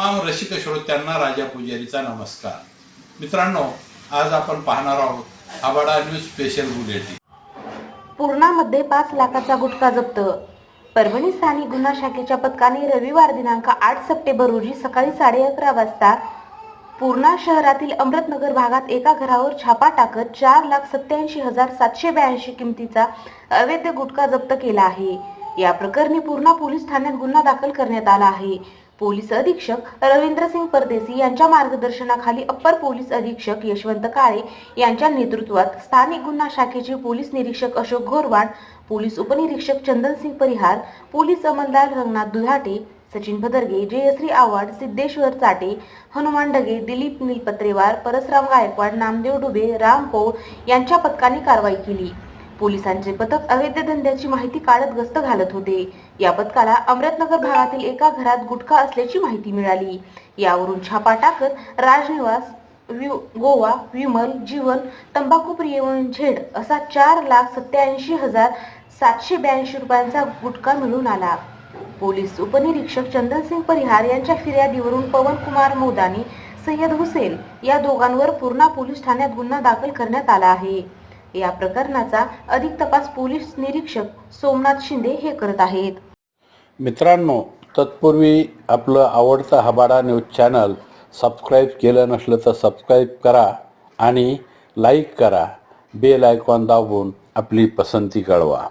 रसिक श्रोत्यांना राजा पुजारीचा नमस्कार. मित्रांनो आज आपण पाहणार आहोत आबाडा न्यूज स्पेशल बुलेटिन पूर्णामध्ये पाच लाखाचा गुटखा जप्त. परभणी स्थानिक गुन्हा शाखेच्या पथकाने रविवार दिनांक आठ सप्टेंबर रोजी सकाळी साडे अकरा वाजता पूर्णा शहरातील अमृतनगर भागात एका घरावर छापा टाकत चार लाख सत्याऐंशी हजार सातशे ब्याऐंशी किमतीचा अवैध गुटखा जप्त केला आहे. या प्रकरणी पूर्णा पोलीस ठाण्यात गुन्हा दाखल करण्यात आला आहे. पोलीस अधीक्षक रवींद्रसिंग परदेसी यांच्या मार्गदर्शनाखाली अप्पर पोलीस अधीक्षक यशवंत काळे यांच्या नेतृत्वात स्थानिक गुन्हा शाखेचे पोलीस निरीक्षक अशोक गोरवाड पोलीस उपनिरीक्षक चंदनसिंग परिहार पोलीस अंमलदार रंगनाथ दुधाटे सचिन भदरगे जयश्री आव्हाड सिद्धेश्वर चाटे हनुमान डगे दिलीप निलपत्रेवार परसराम गायकवाड नामदेव डुबे राम पौळ यांच्या पथकाने कारवाई केली. पोलिसांचे पथक अवैध धंद्याची माहिती काढत गस्त घालत होते. या पथकाला अमृतनगर भागातील एका घरात गुटखा असल्याची माहिती मिळाली. यावरून छापा टाकत राजनिवास व्यू गोवा विमल जीवन तंबाखू प्रिय म्हणून झेड असा चार लाख सत्याऐंशी हजार सातशे ब्याऐंशी रुपयांचा गुटखा मिळून आला. पोलीस उपनिरीक्षक चंदनसिंग परिहार यांच्या फिर्यादीवरून पवन कुमार मोदानी सय्यद हुसेन या दोघांवर पूर्णा पोलीस ठाण्यात गुन्हा दाखल करण्यात आला आहे. या प्रकरणाचा अधिक तपास पोलीस निरीक्षक सोमनाथ शिंदे हे करत आहेत. मित्रांनो तत्पूर्वी आपलं आवडतं हबाडा न्यूज चॅनल सबस्क्राईब केलं नसलं तर सबस्क्राईब करा आणि लाईक करा. बेल आयकॉन दाबून आपली पसंती कळवा.